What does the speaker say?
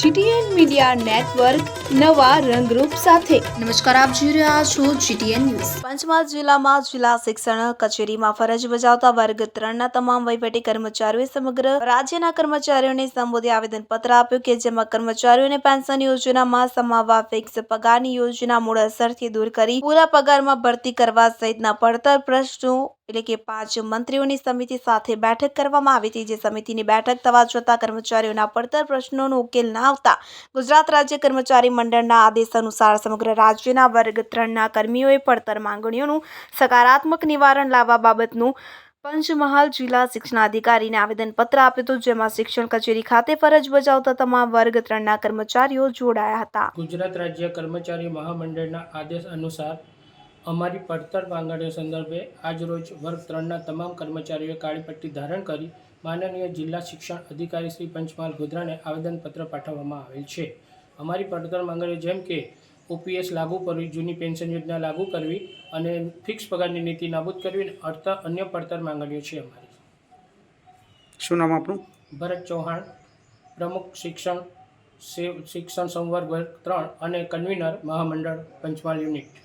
GTN media network નવા રંગરૂપ સાથે. નમસ્કાર, આપ જોઈ રહ્યા છો જીટીએન ન્યૂઝ. પંચમહાલ જિલ્લામાં જિલ્લા શિક્ષણ કચેરીમાં ફરજ બજાવતા વર્ગ ત્રણના તમામ વહીવટી કર્મચારીઓએ સમગ્ર રાજ્યના કર્મચારીઓને સંબોધી આવેદનપત્ર આપ્યું કે જેમાં કર્મચારીઓને પેન્શન યોજનામાં સમાવવા, ફિક્સ પગારની યોજના મૂળ અસરથી દૂર કરી, પૂરા પગારમાં ભરતી કરવા સહિતના પડતર પ્રશ્નો એટલે કે પાંચ મંત્રીઓની સમિતિ સાથે બેઠક કરવામાં આવી હતી, જે સમિતિની બેઠક થવા છતાં કર્મચારીઓના પડતર પ્રશ્નોનો ઉકેલ ના આવતા ગુજરાત રાજ્ય કર્મચારી મંડળના આદેશ અનુસાર સમગ્ર રાજ્યના વર્ગ ત્રણના કર્મીઓએ પડતર માંગણીઓનું સકારાત્મક નિવારણ લાવવા બાબતનું પંચમહાલ જિલ્લા શિક્ષણાધિકારીને આવેદનપત્ર આપ્યું હતું, જેમાં શિક્ષણ કચેરી ખાતે ફરજ બજાવતા તમામ વર્ગ ત્રણના કર્મચારીઓ જોડાયા હતા. ગુજરાત રાજ્ય કર્મચારી મહામંડળના આદેશ અનુસાર અમારી પડતર માંગણીઓ સંદર્ભે આજરોજ વર્ગ ત્રણના તમામ કર્મચારીઓએ કાળી પટ્ટી ધારણ કરી માનનીય જિલ્લા શિક્ષણ અધિકારી શ્રી પંચમહાલ ગોધરાને આવેદનપત્ર પાઠવવામાં આવેલ છે. અમારી પડતર માંગણીઓ જેમ કે ઓપીએસ લાગુ કરવી જૂની પેન્શન યોજના લાગુ કરવી અને ફિક્સ પગારની નીતિ નાબૂદ કરવી અને અન્ય પડતર માંગણીઓ છે અમારી. શું નામ આપણું ભરત ચૌહાણ પ્રમુખ શિક્ષણ શિક્ષણ સંવર્ગ વર્ગ ત્રણ અને કન્વીનર મહામંડળ પંચમહાલ યુનિટ.